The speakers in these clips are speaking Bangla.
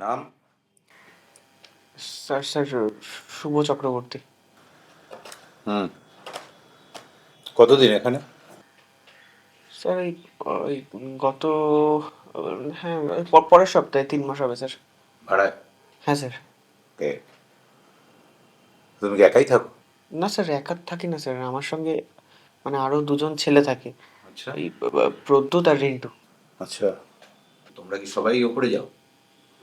নাম? Sir sir Shubho Chakraborty. হুম। কতদিন এখানে? স্যার এই ওই গত হ্যাঁ প- পরের সপ্তাহে তিন মাস হবে স্যার। ভাড়ায়? হ্যাঁ স্যার। কে? তুমি কি একাই থাকো? না স্যার একা থাকি না স্যার। আমার সঙ্গে মানে আরও দুজন ছেলে থাকে। আচ্ছা। এই ব- প্রদ্যুৎ আর রিন্টু। আচ্ছা। তোমরা কি সবাই ওপরে যাও?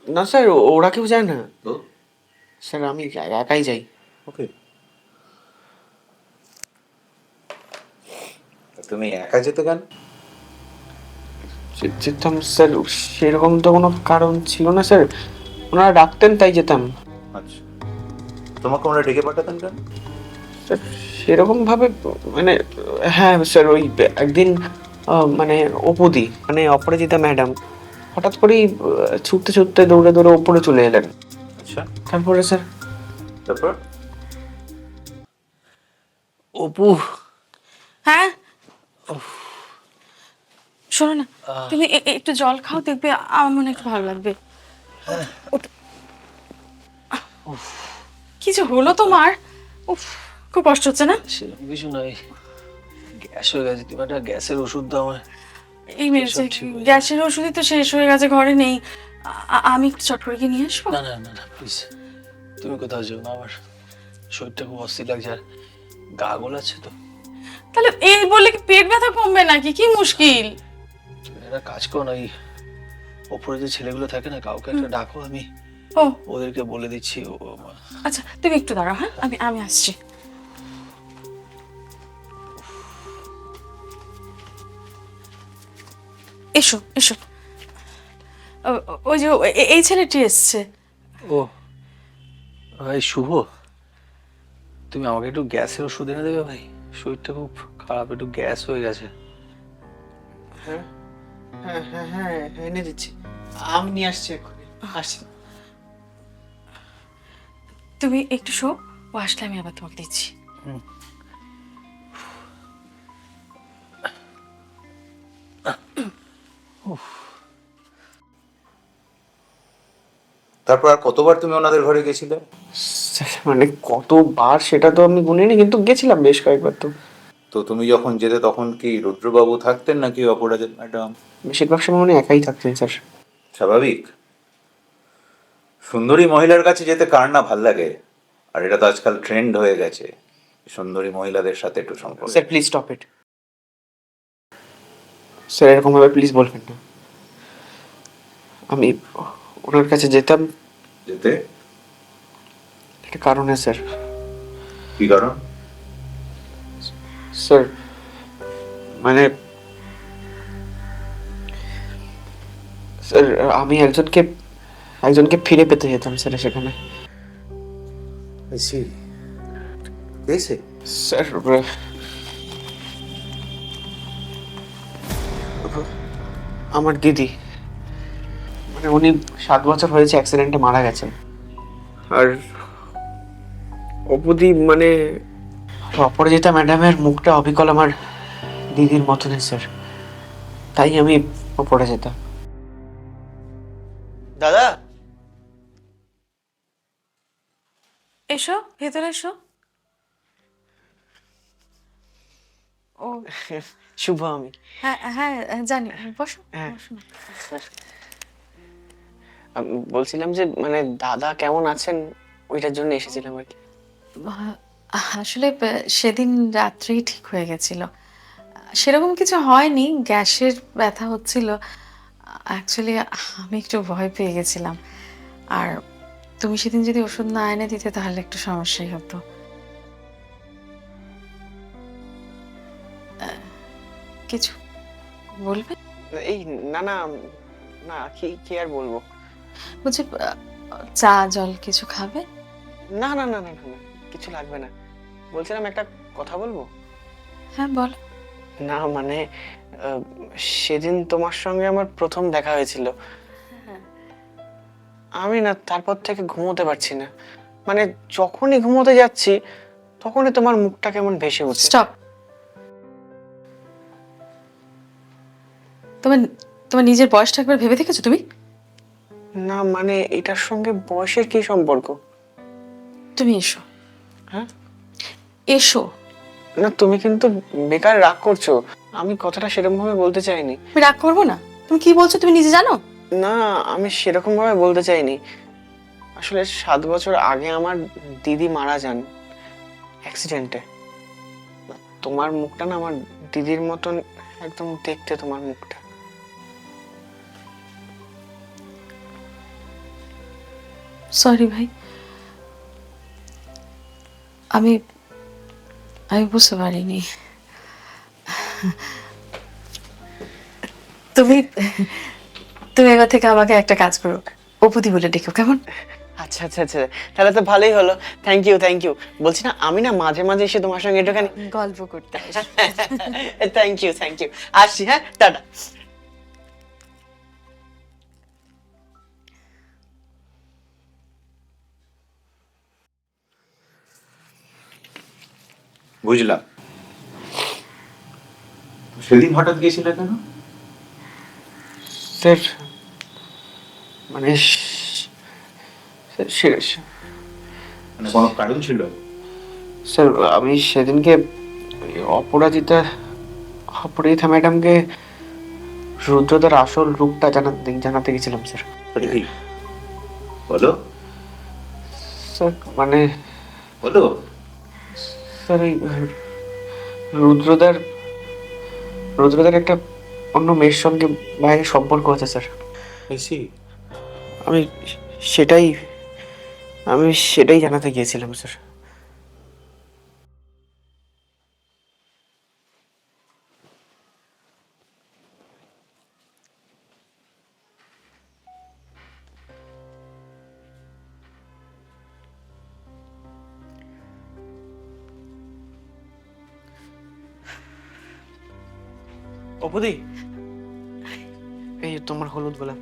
না স্যার ওরা কেউ যায় না। তো স্যার আমি একাই যাই। ওকে। তুমি একা যেতে কেন? যেতাম স্যার সেরকম তো কোনো কারণ ছিল না স্যার। ওনারা ডাকতেন তাই যেতাম। আচ্ছা। তোমাকে ওরা ডেকে পাঠাতেন কেন? স্যার সেরকম ভাবে মানে হ্যাঁ স্যার ওই একদিন মানে অপুদি মানে অপরাজিতা ম্যাডাম হঠাৎ করেই ছুটতে ছুটতে দৌড়ে দৌড়ে ওপরে চলে এলেন। আচ্ছা। তারপরে স্যার? তারপর? অপু। হ্যাঁ? শোনো না তুমি একটু জল খাও দেখবে আমার মনে হয় একটু ভালো লাগবে। ওঠো। কি হলো তোমার? উফ খুব কষ্ট হচ্ছে না? সেরকম কিছু নয় গ্যাস হয়ে গেছে তুমি একটা গ্যাসের ওষুধ দাও আমায়। এই মেরেছে গ্যাসের ওষুধই তো শেষ হয়ে গেছে ঘরে নেই। আমি চট করে গিয়ে নিয়ে আসব? না না না না প্লিজ তুমি কোথাও যেও না আমার শরীরটা খুব অস্থির লাগছে আর গা গোলাচ্ছে তো। তাহলে এই বলে কি পেট ব্যথা কমবে নাকি? কি মুশকিল? একটা কাজ করো না এই ওপরে যে ছেলেগুলো থাকে না কাউকে একটা ডাকো আমি ও। ওদেরকে বলে দিচ্ছি আচ্ছা তুমি একটু দাঁড়াও হ্যাঁ? আমি আমি আসছি। এসো এসো। ওই যে এই ছেলেটি এসছে। ও ভাই শুভ তুমি আমাকে একটু গ্যাসের ওষুধ এনে দেবে ভাই? শরীরটা খুব খারাপ একটু গ্যাস হয়ে গেছে। হ্যাঁ হ্যাঁ হ্যাঁ হ্যাঁ এনে দিচ্ছি। আমি নিয়ে আসছি এক্ষুনি। আসছি। তুমি একটু শো ও আসলে আমি আবার তোমাকে দিচ্ছি। তারপর আর কতবার তুমি ওনাদের ঘরে গেছিলে? মানে কতবার সেটা তো আমি গুনিনি কিন্তু গেছিলাম বেশ কয়েকবার তো। তো তুমি যখন যেতে তখন কি রুদ্রবাবু থাকতেন নাকি অপরাজিত ম্যাডাম? বেশিরভাগ সময় উনি একাই থাকতেন স্যার। স্বাভাবিক। সুন্দরী মহিলার কাছে যেতে কার না ভালো লাগে? আর এটা তো আজকাল ট্রেন্ড হয়ে গেছে। সুন্দরী মহিলাদের সাথে একটু সম্পর্ক। Sir please stop it sir এরকম ভাবে প্লিজ বলবেন না। আমি ওনার কাছে যেতাম। যেতে? একটা কারণে স্যার। কি কারণ? স্যার মানে স্যার আমি একজনকে একজনকে ফিরে পেতে যেতাম স্যার সেখানে। স্যার আমার দিদি। মানে উনি সাত বছর হয়েছে অ্যাক্সিডেন্টে মারা গেছেন। আর অপুদি মানে অপরাজিতা ম্যাডামের মুখটা অবিকল আমার দিদির মতনই স্যার তাই আমি অপরাজিতা। দাদা! এসো ভেতরে এসো। ও। শুভ আমি। হ্যাঁ হ্যাঁ জানি। বসো হ্যাঁ। বসো না। আমি বলছিলাম যে মানে দাদা কেমন আছেন? ওইটার জন্য এসেছিলাম আর কি। আসলে ব- সেদিন রাত্রেই ঠিক হয়ে গেছিল। সেরকম কিছু হয়নি গ্যাসের ব্যথা হচ্ছিল। অ্যাকচুয়ালি আমি একটু ভয় পেয়ে গেছিলাম। আর তুমি সেদিন যদি ওষুধ না এনে দিতে তাহলে একটু সমস্যাই হতো। কিছু বলবে? এই না না না কি কি আর বলব? বলছি চা জল কিছু খাবে? না না না না না না, কিছু লাগবে না। বলছিলাম একটা কথা বলব? হ্যাঁ বল। না মানে সেদিন তোমার সঙ্গে আমার প্রথম দেখা হয়েছিল। আমি না তারপর থেকে ঘুমোতে পারছি না। মানে যখনই ঘুমোতে যাচ্ছি তখনই তোমার মুখটা কেমন ভেসে উঠছে। স্টপ। তোমার তোমার নিজের বয়সটা একবার ভেবে দেখেছ তুমি? না মানে এটার সঙ্গে বয়সের কি সম্পর্ক? তুমি এসো। হ্যাঁ? এসো। না তুমি কিন্তু বেকার রাগ করছ। আমি কথাটা সেরকম ভাবে বলতে চাইনি। আমি রাগ করব না? তুমি কি বলছো তুমি নিজে জানো? না আমি সেরকম ভাবে বলতে চাইনি। আসলে সাত বছর আগে আমার দিদি মারা যান অ্যাক্সিডেন্টে। তোমার মুখটা না আমার দিদির মতন একদম দেখতে তোমার মুখটা। সরি ভাই। আমি আমি বুঝতে পারিনি। তুমি তুমি এবার থেকে আমাকে একটা কাজ করো। অপুদি বলে ডেকো কেমন? আচ্ছা আচ্ছা আচ্ছা। তাহলে তো ভালোই হলো। থ্যাংক ইউ থ্যাংক ইউ বলছি না আমি না মাঝে মাঝে এসে তোমার সঙ্গে একটুখানি গল্প করতে থ্যাংক ইউ থ্যাংক ইউ আসছি হ্যাঁ? টাটা। বুঝলাম। সেদিন হঠাৎ গেছিলে কেন? স্যার মানে মানে কোনো কারণ ছিল? স্যার আমি সেদিনকে ওই অপরাজিতা অপরাজিতা ম্যাডামকে রুদ্রদার আসল রূপটা জানাতে জানাতে গেছিলাম স্যার। বলো। স্যার মানে বলো। স্যার এই রুদ্রদার রুদ্রদার একটা অন্য মেয়ের সঙ্গে বাইরে সম্পর্ক আছে স্যার। এসি আমি সেটাই আমি সেটাই জানাতে গিয়েছিলাম স্যার। অপুদি। এই তোমার হলুদ গোলাপ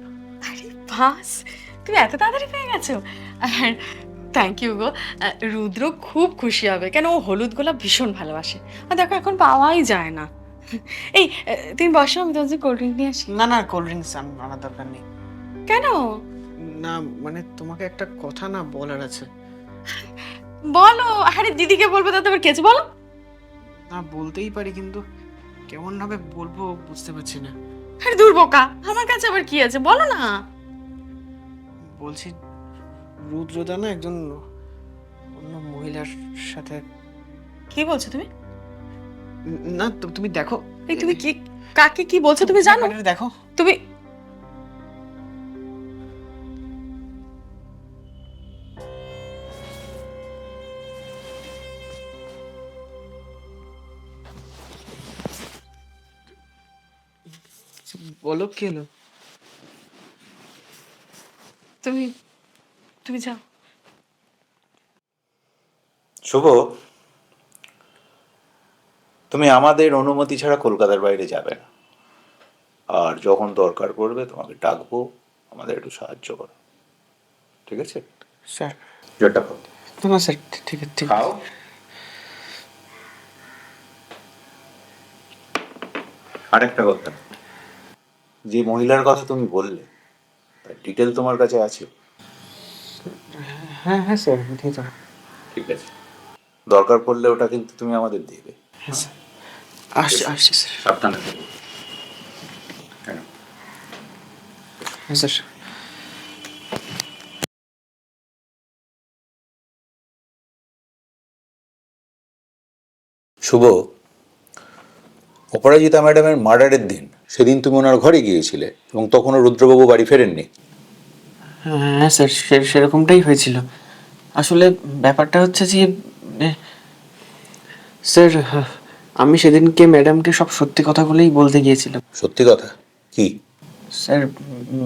আরে বাস তুমি এত তাড়াতাড়ি পেয়ে গেছো। আর থ্যাংক ইউ গো। রুদ্র খুব খুশি হবে কেন ও হলুদ গোলাপ ভীষণ ভালোবাসে। আর দেখো এখন পাওয়াই যায় না। এই তুমি বসো আমি তোমার কোল্ড ড্রিঙ্ক নিয়ে আসি। না না কোল্ড ড্রিঙ্কস আনার দরকার নেই। কেন? না মানে তোমাকে একটা কথা না বলার আছে। বলো আরে দিদিকে বলব তাতে আবার কেছে বলো। না বলতেই পারি কিন্তু কেমন ভাবে বলব বুঝতে পারছি না। আরে দূর বোকা আমার কাছে আবার কি আছে বলো না। বলছি রুদ্রদা না একজন অন্য মহিলার সাথে কি বলছো তুমি? না তুমি দেখো। এই তুমি কি কাকে কি বলছো তুমি জানো? দেখো। তুমি বলো কি হলো তুমি তুমি যাও। শুভ তুমি আমাদের অনুমতি ছাড়া কলকাতার বাইরে যাবে না। আর যখন দরকার পড়বে তোমাকে ডাকবো আমাদের একটু সাহায্য করো। ঠিক আছে? স্যার। জোরটা খাও না স্যার ঠিক- আছে ঠিক আছে। খাও। আরেকটা কথা। যে মহিলার কথা তুমি বললে তার ডিটেল তোমার কাছে আছে? হ্যাঁ হ্যাঁ স্যার দিয়ে দাও। ঠিক আছে। দরকার পড়লে ওটা কিন্তু তুমি আমাদের দেবে। হ্যাঁ স্যার আসছি আসছি স্যার সাবধানে। হ্যাঁ হ্যাঁ স্যার শুভ। অপরাজিতা ম্যাডামের মার্ডারের দিন। সেদিন তুমি ওনার ঘরে গিয়েছিলে এবং তখনও রুদ্রবাবু বাড়ি ফেরেননি। হ্যাঁ স্যার সে- সেরকমটাই হয়েছিল। আসলে ব্যাপারটা হচ্ছে যে স্যার আমি সেদিনকে ম্যাডামকে সব সত্যি কথাগুলোই বলতে গিয়েছিলাম। সত্যি কথা? কি? স্যার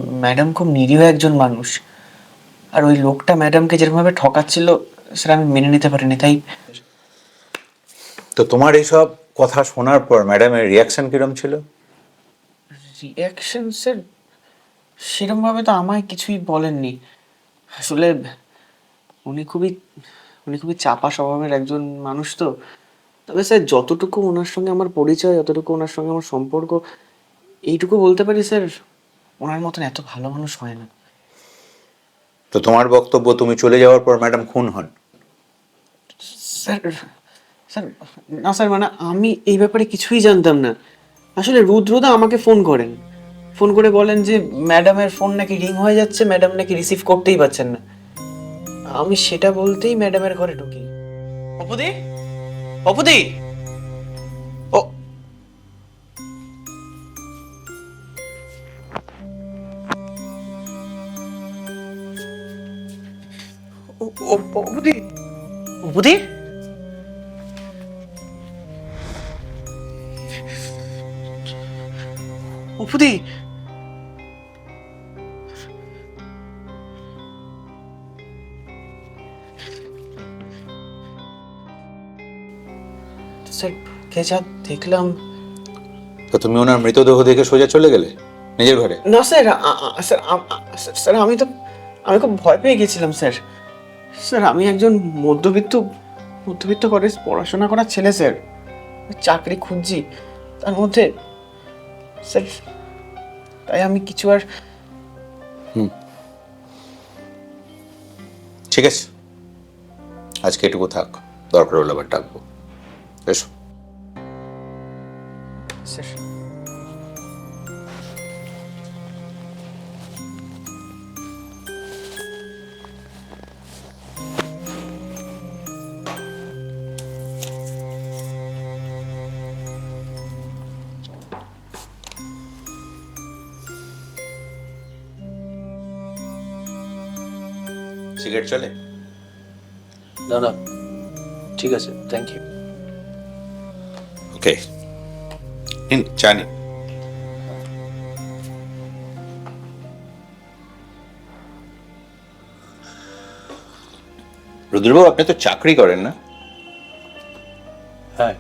ম্যাডাম খুব নিরীহ একজন মানুষ। আর ওই লোকটা ম্যাডামকে যেরকমভাবে ঠকাচ্ছিল স্যার আমি মেনে নিতে পারিনি তাই তো তোমার এইসব কথা শোনার পর ম্যাডামের রিয়াকশন কিরম ছিল? রিয়াকশন স্যার সেরকমভাবে তো আমায় কিছুই বলেননি। আসলে উনি খুবই উনি খুবই চাপা স্বভাবের একজন মানুষ তো। তবে স্যার যতটুকু ওনার সঙ্গে আমার পরিচয় যতটুকু ওনার সঙ্গে আমার সম্পর্ক এইটুকু বলতে পারি স্যার ওনার মতন এত ভালো মানুষ হয় না। তো তোমার বক্তব্য তুমি চলে যাওয়ার পর ম্যাডাম খুন হন। স্যার স্যার না স্যার মানে আমি এই ব্যাপারে কিছুই জানতাম না। আসলে রুদ্রদা আমাকে ফোন করেন। ফোন করে বলেন যে, ম্যাডামের ফোন নাকি রিং হয়ে যাচ্ছে, ম্যাডাম নাকি রিসিভ করতেই পারছেন না। আমি সেটা বলতেই ম্যাডামের ঘরে ঢুকি। অপুদি? অপুদি? ও। অপুদি? অপুদি? স্যার কে যা দেখলাম। তো তুমি ওনার মৃতদেহ দেখে সোজা চলে গেলে? নিজের ঘরে? না স্যার স্যার স্যার আমি তো আমি খুব ভয় পেয়ে গেছিলাম স্যার। স্যার আমি একজন মধ্যবিত্ত মধ্যবিত্ত করে পড়াশোনা করার ছেলে স্যার। চাকরি খুঁজছি। তার মধ্যে স্যার তাই আমি কিছু আর ঠিক আছে। আজকে এটুকু থাক। দরকার হলে আবার ডাকবো। এসো। সিগারেট চলে? না না। ঠিক আছে থ্যাংক ইউ ওকে নিন চা নিন রুদ্রবাবু আপনি তো চাকরি করেন না? হ্যাঁ।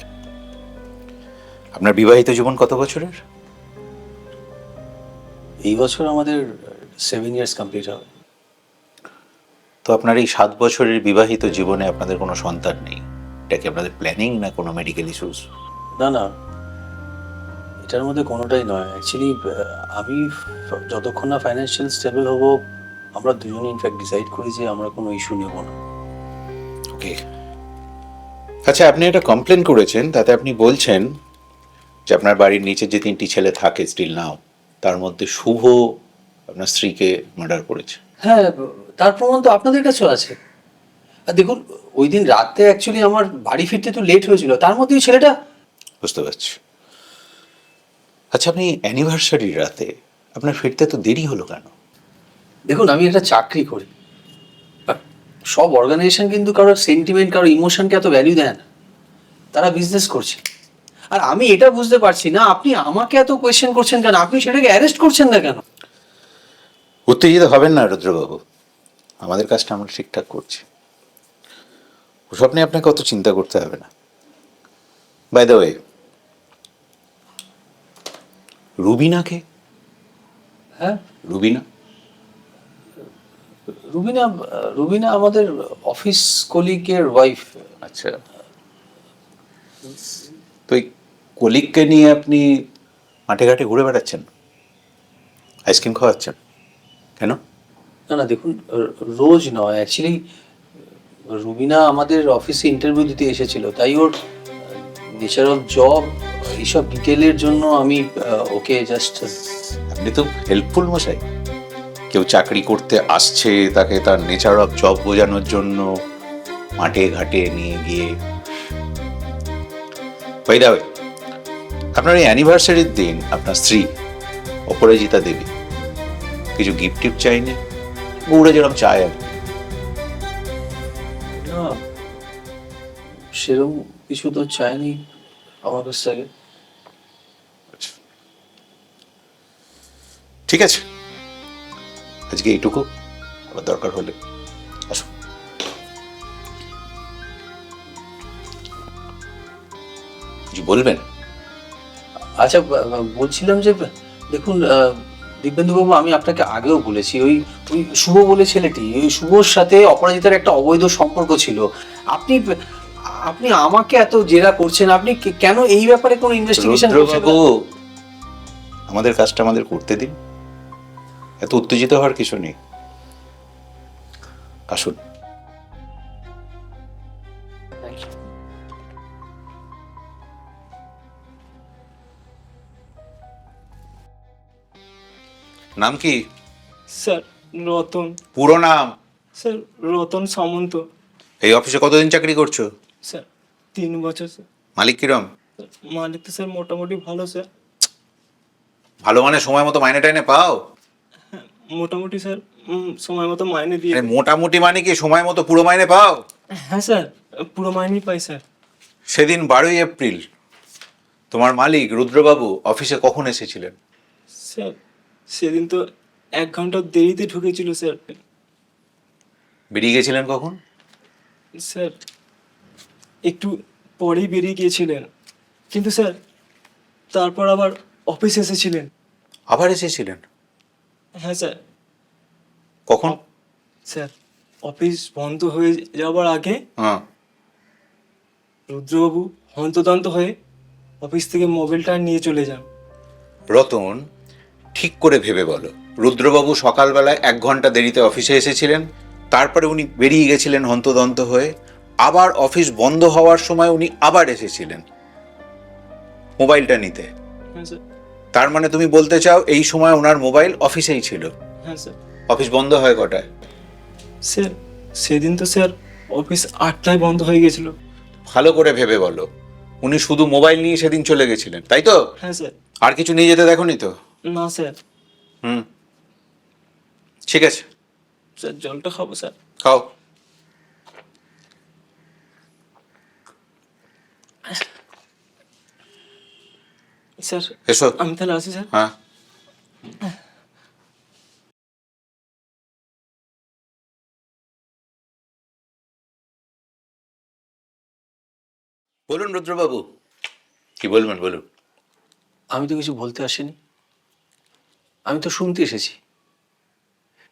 আপনার বিবাহিত জীবন কত বছরের? এই বছর আমাদের সেভেন ইয়ার্স কমপ্লিট হবে। তো আপনার এই সাত বছরের বিবাহিত জীবনে আপনাদের কোনো সন্তান নেই? এটা কি আপনাদের প্ল্যানিং না কোনো মেডিকেল ইস্যুস না না। এটার মধ্যে কোনোটাই নয়। অ্যাকচুয়ালি আমি যতক্ষণ না ফাইন্যান্সিয়াল স্টেবল হব আমরা দুজনে ইনফ্যাক্ট ডিসাইড করি যে আমরা কোনো ইস্যু নেব না। ওকে আচ্ছা আপনি একটা কমপ্লেন করেছেন তাতে আপনি বলছেন যে আপনার বাড়ির নিচে যে তিনটি ছেলে থাকে স্টিল নাও তার মধ্যে শুভ আপনার স্ত্রীকে মার্ডার করেছে। হ্যাঁ তার প্রমাণ তো আপনাদের কাছেও আছে। আর দেখুন ওই দিন রাতে অ্যাকচুয়ালি আমার বাড়ি ফিরতে তো লেট হয়েছিল তার মধ্যে ওই ছেলেটা বুঝতে পারছি। আচ্ছা আপনি অ্যানিভার্সারির রাতে আপনার ফিরতে তো দেরি হলো কেন? দেখুন আমি একটা চাকরি করি। সব অর্গানাইজেশন কিন্তু কারোর সেন্টিমেন্ট কারোর ইমোশনকে এত ভ্যালু দেয় না। তারা বিজনেস করছে। আর আমি এটা বুঝতে পারছি না আপনি আমাকে এত কোয়েশ্চেন করছেন কেন? আপনি সেটাকে অ্যারেস্ট করছেন না কেন? উত্তেজিত হবেন না রুদ্রবাবু। আমাদের কাজটা আমরা ঠিকঠাক করছি। ওসব নিয়ে আপনাকে অত চিন্তা করতে হবে না। বাই দ্য ওয়ে রুবিনাকে? হ্যাঁ? রুবিনা? রুবিনা রুবিনা আমাদের অফিস কলিগের ওয়াইফ আচ্ছা। তো এই কলিগকে নিয়ে আপনি মাঠে ঘাটে ঘুরে বেড়াচ্ছেন? আইসক্রিম খাওয়াচ্ছেন? কেন? না না দেখুন রোজ নয় অ্যাকচুয়ালি রুবিনা আমাদের অফিসে ইন্টারভিউ দিতে এসেছিল, তাই ওর নেচার অফ জব এইসব ডিটেলের জন্য আমি ওকে জাস্ট আপনি তো হেল্পফুল মশাই। কেউ চাকরি করতে আসছে, তাকে তার নেচার অফ জব বোঝানোর জন্য মাঠে ঘাটে নিয়ে গিয়ে। বাই দা আপনার এই অ্যানিভার্সারির দিন আপনার স্ত্রী অপরাজিতা দেবী, কিছু গিফট টিফট চাইনি? যেরকম চায় আর। না সেরকম কিছু তো চায়নি আমার কাছ থেকে। ঠিক আছে। আজকে এইটুকু। আবার দরকার হলে। কিছু বলবেন? আচ্ছা বলছিলাম যে দেখুন দিব্যেন্দু বাবু আমি আপনাকে আগেও বলেছি ওই ওই শুভ বলে ছেলেটি ওই শুভর সাথে অপরাজিতার একটা অবৈধ সম্পর্ক ছিল। আপনি আপনি আমাকে এত জেরা করছেন আপনি কেন এই ব্যাপারে কোনো ইনভেস্টিগেশন আমাদের কাজটা আমাদের করতে দিন। এত উত্তেজিত হওয়ার কিছু নেই। আসুন। নাম কি? স্যার রতন। পুরো নাম? স্যার রতন সামন্ত। এই অফিসে কতদিন চাকরি করছ? স্যার তিন বছর স্যার। মালিক কিরম? মালিক তো স্যার মোটামুটি ভালো স্যার। ভালো মানে সময় মতো মাইনে টাইনে পাও? মোটামুটি স্যার সময় মতো মাইনে দিয়ে মোটামুটি মানে কি সময় মতো পুরো মাইনে পাও? হ্যাঁ স্যার পুরো মাইনেই পাই স্যার। সেদিন বারোই এপ্রিল তোমার মালিক রুদ্রবাবু অফিসে কখন এসেছিলেন? স্যার সেদিন তো এক ঘণ্টা দেরিতে ঢুকেছিল স্যার। বেরিয়ে গেছিলেন কখন? স্যার একটু পরেই বেরিয়ে গিয়েছিলেন। কিন্তু স্যার তারপর আবার অফিস এসেছিলেন। আবার এসেছিলেন? হ্যাঁ স্যার। কখন? স্যার অফিস বন্ধ হয়ে যাওয়ার আগে হ্যাঁ। রুদ্রবাবু হন্তদন্ত হয়ে অফিস থেকে মোবাইলটা নিয়ে চলে যান। রতন ঠিক করে ভেবে বলো। রুদ্রবাবু সকালবেলায় এক ঘণ্টা দেরিতে অফিসে এসেছিলেন। তারপরে উনি বেরিয়ে গেছিলেন হন্তদন্ত হয়ে। আবার অফিস বন্ধ হওয়ার সময় উনি আবার এসেছিলেন। মোবাইলটা নিতে। হ্যাঁ স্যার। তার মানে তুমি বলতে চাও এই সময় ওনার মোবাইল অফিসেই ছিল? হ্যাঁ স্যার। অফিস বন্ধ হয় কটায়? স্যার সেদিন তো স্যার অফিস আটটায় বন্ধ হয়ে গেছিল। ভালো করে ভেবে বলো। উনি শুধু মোবাইল নিয়ে সেদিন চলে গেছিলেন তাই তো? হ্যাঁ স্যার। আর কিছু নিয়ে যেতে দেখোনি তো? না স্যার। হুম। ঠিক আছে। স্যার জলটা খাব স্যার। খাও। স্যার এসো। আমি তাহলে আসি স্যার। হ্যাঁ। বলুন রুদ্রবাবু। কি বলবেন বলুন। আমি তো কিছু বলতে আসিনি। আমি তো শুনতে এসেছি।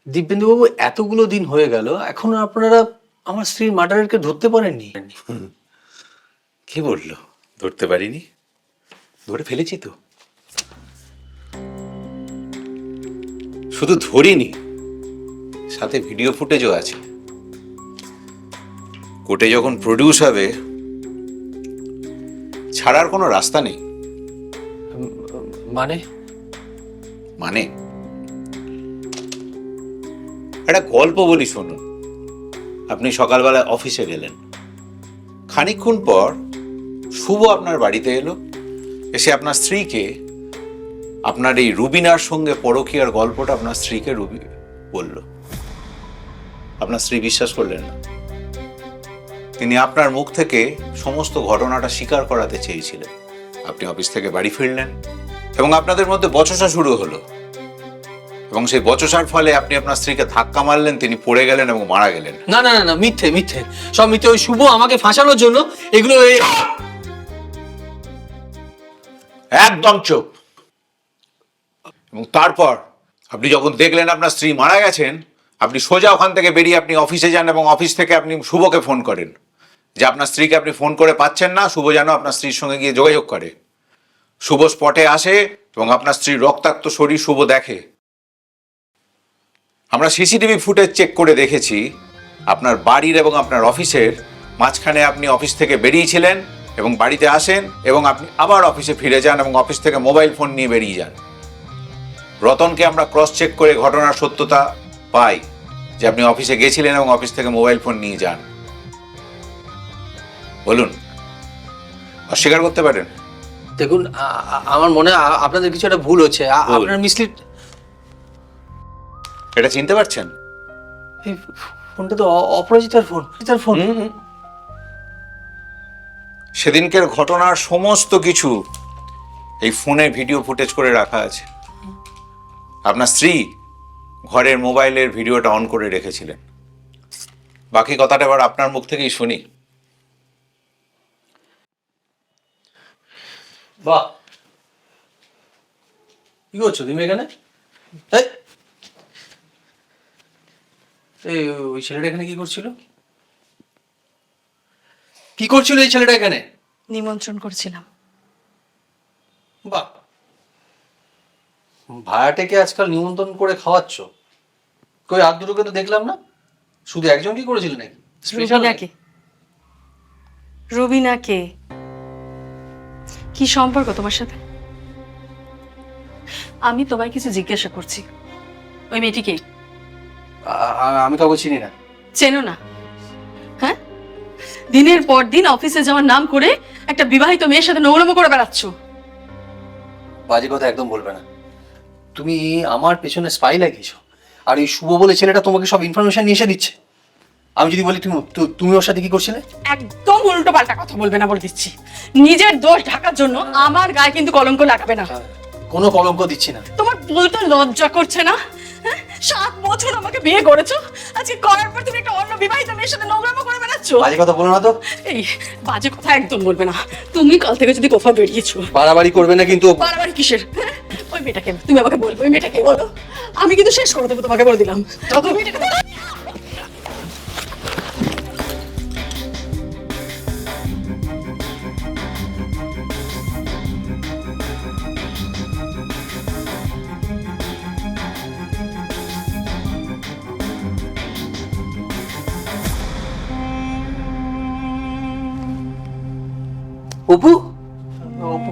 দিব্যেন্দুবাবু এতগুলো দিন হয়ে গেল এখনও আপনারা আমার স্ত্রীর মার্ডারকে ধরতে পারেননি? কি বলল? ধরতে পারিনি? ধরে ফেলেছি তো। শুধু ধরিনি সাথে ভিডিও ফুটেজও আছে। কোর্টে যখন প্রডিউস হবে ছাড়ার কোনো রাস্তা নেই। মানে? মানে? একটা গল্প বলি শুনুন আপনি সকালবেলা অফিসে গেলেন। খানিকক্ষণ পর শুভ আপনার বাড়িতে এলো। এসে আপনার স্ত্রীকে, আপনার এই রুবিনার সঙ্গে পরকীয়ার গল্পটা আপনার স্ত্রীকে রুবি বলল। আপনার স্ত্রী বিশ্বাস করলেন না। তিনি আপনার মুখ থেকে সমস্ত ঘটনাটা স্বীকার করাতে চেয়েছিলেন। আপনি অফিস থেকে বাড়ি ফিরলেন। এবং আপনাদের মধ্যে বচসা শুরু হলো। এবং সেই বচসার ফলে আপনি আপনার স্ত্রীকে ধাক্কা মারলেন তিনি পড়ে গেলেন এবং মারা গেলেন। না না না না মিথ্যে মিথ্যে। সব মিথ্যে। ওই শুভ আমাকে ফাঁসানোর জন্য এগুলো এই- একদম চুপ। এবং তারপর আপনি যখন দেখলেন আপনার স্ত্রী মারা গেছেন আপনি সোজা ওখান থেকে বেরিয়ে আপনি অফিসে যান এবং অফিস থেকে আপনি শুভকে ফোন করেন। যে আপনার স্ত্রীকে আপনি ফোন করে পাচ্ছেন না শুভ যেন আপনার স্ত্রীর সঙ্গে গিয়ে যোগাযোগ করে। শুভ স্পটে আসে এবং আপনার স্ত্রীর রক্তাক্ত শরীর শুভ দেখে। আমরা সিসিটিভি ফুটেজ চেক করে দেখেছি, আপনার বাড়ির এবং আপনার অফিসের মাঝখানে আপনি অফিস থেকে বেরিয়েছিলেন এবং বাড়িতে আসেন এবং আপনি আবার অফিসে ফিরে যান এবং অফিস থেকে মোবাইল ফোন নিয়ে বেরিয়ে যান। রতনকে আমরা ক্রস চেক করে ঘটনার সত্যতা পাই যে আপনি অফিসে গেছিলেন এবং অফিস থেকে মোবাইল ফোন নিয়ে যান। বলুন, অস্বীকার করতে পারেন? দেখুন আমার মনে হয় আপনাদের কিছু একটা ভুল হচ্ছে। আপনার মিসলিড এটা চিনতে পারছেন? এই ফোনটা তো অপরাজিতার ফোন অপরাজিতার ফোন। সেদিনকের ঘটনার সমস্ত কিছু এই ফোনে ভিডিও ফুটেজ করে রাখা আছে। আপনার স্ত্রী ঘরের মোবাইলের ভিডিওটা অন করে রেখেছিলেন। বাকি কথাটা এবার আপনার মুখ থেকেই শুনি। বাহ। কি করছ তুমি এখানে? এই! ওই ছেলেটা এখানে কি করছিল? কি করছিল এই ছেলেটা এখানে? নিমন্ত্রণ করছিলাম। বাহ। ভাড়াটেকে আজকাল নিমন্ত্রণ করে খাওয়াচ্ছ? কই আর দুটোকে তো দেখলাম না? শুধু একজনকে করেছিল নাকি? স্পেশাল রুবিনাকে। কি সম্পর্ক তোমার সাথে? আমি তোমায় কিছু জিজ্ঞাসা করছি। ওই মেয়েটিকে আমি কাউকে চিনি না। চেনো না। হ্যাঁ? দিনের পর দিন অফিসে যাওয়ার নাম করে একটা বিবাহিত মেয়ের সাথে নোংরামো করে বেড়াচ্ছ। বাজে কথা একদম বলবে না। তুমি আমার পেছনে স্পাই লাগিয়েছো। আর এই শুভ বলে ছেলেটা তোমাকে সব ইনফরমেশন নিয়ে এসে দিচ্ছে। আমি যদি বলি তুমি তু- তুমি ওর সাথে কি করছিলে? একদম উল্টো পাল্টা কথা বলবে না বলে দিচ্ছি। নিজের দোষ ঢাকার জন্য আমার গায়ে কিন্তু কলঙ্ক লাগাবে না। কোনো কলঙ্ক দিচ্ছি না। তোমার বলতে লজ্জা করছে না? হ্যাঁ? সাত বছর আমাকে বিয়ে করেছ? আজকে করার পর তুমি একটা অন্য বিবাহিত মেয়ের সাথে নোংরামো করে বেড়াচ্ছ? বাজে কথা বলো না তো। এই বাজে কথা একদম বলবে না। তুমি কাল থেকে যদি কোফা বেরিয়েছো। বাড়াবাড়ি করবে না কিন্তু বাড়াবাড়ি কিসের? হ্যাঁ? ওই মেয়েটাকে তুমি আমাকে বলবে ওই মেয়েটাকে বলো। আমি কিন্তু শেষ করে দেবো তোমাকে বলে দিলাম। ওই মেয়েটাকে অপু? অপু।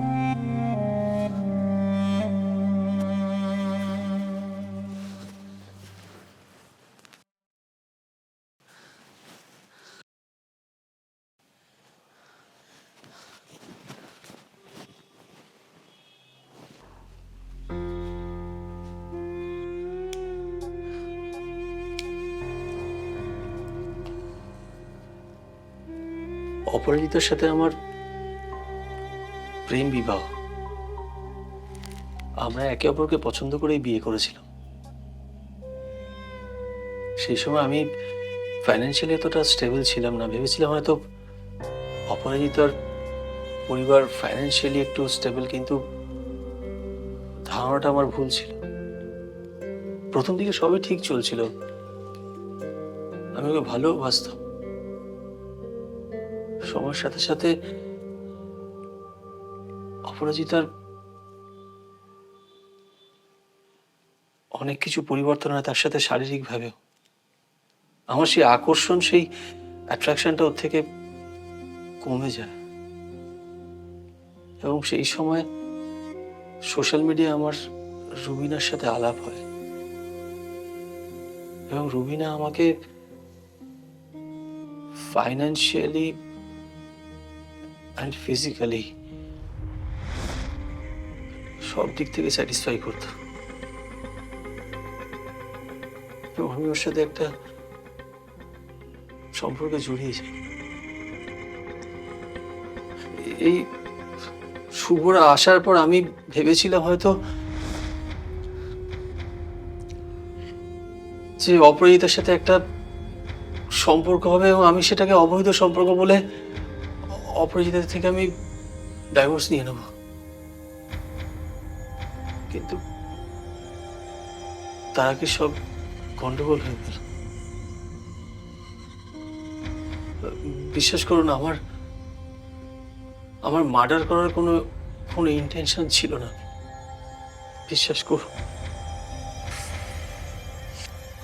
অপরাজিতার সাথে আমার প্রেম বিবাহ। আমরা একে অপরকে পছন্দ করেই বিয়ে করেছিলাম। সেই সময় আমি ফাইন্যান্সিয়ালি এতটা স্টেবল ছিলাম না। ভেবেছিলাম হয়তো অপরাজিতার পরিবার ফাইন্যান্সিয়ালি একটু স্টেবল কিন্তু ধারণাটা আমার ভুল ছিল। প্রথম দিকে সবই ঠিক চলছিল। আমি ওকে ভালোবাসতাম। সময়ের সাথে সাথে অপরাজিতার অনেক কিছু পরিবর্তন হয় তার সাথে শারীরিকভাবেও। আমার সেই আকর্ষণ, সেই অ্যাট্রাকশনটা ওর থেকে কমে যায়। এবং সেই সময় সোশ্যাল মিডিয়া আমার রুবিনার সাথে আলাপ হয়। এবং রুবিনা আমাকে ফাইন্যান্সিয়ালি অ্যান্ড ফিজিক্যালি সব দিক থেকে স্যাটিসফাই করতো। আমি ওর সাথে একটা সম্পর্কে জড়িয়ে যাই। এই শুভরা আসার পর আমি ভেবেছিলাম হয়তো যে অপরাজিতার সাথে একটা সম্পর্ক হবে এবং আমি সেটাকে অবৈধ সম্পর্ক বলে অপরাজিতা থেকে আমি ডাইভোর্স নিয়ে নেব। তার কি সব গন্ডগোল হয়ে গেল? বিশ্বাস করুন আমার আমার মার্ডার করার কোনো কোনো ইন্টেনশন ছিল না। বিশ্বাস করুন।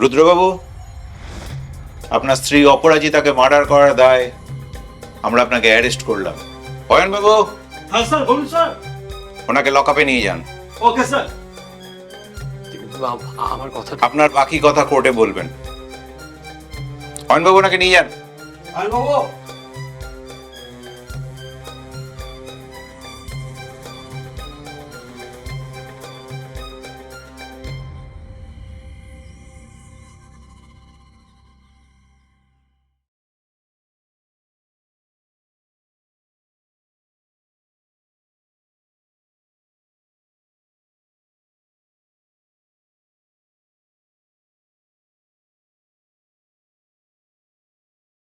রুদ্রবাবু আপনার স্ত্রী অপরাজিতাকে মার্ডার করার দায় আমরা আপনাকে অ্যারেস্ট করলাম। অয়নবাবু? হ্যাঁ স্যার বলুন স্যার। ওনাকে লকআপে নিয়ে যান। Okay sir. আমার কথা আপনার বাকি কথা কোর্টে বলবেন। অয়নবাবু নাকি নিয়ে যান। অয়নবাবু! বাবু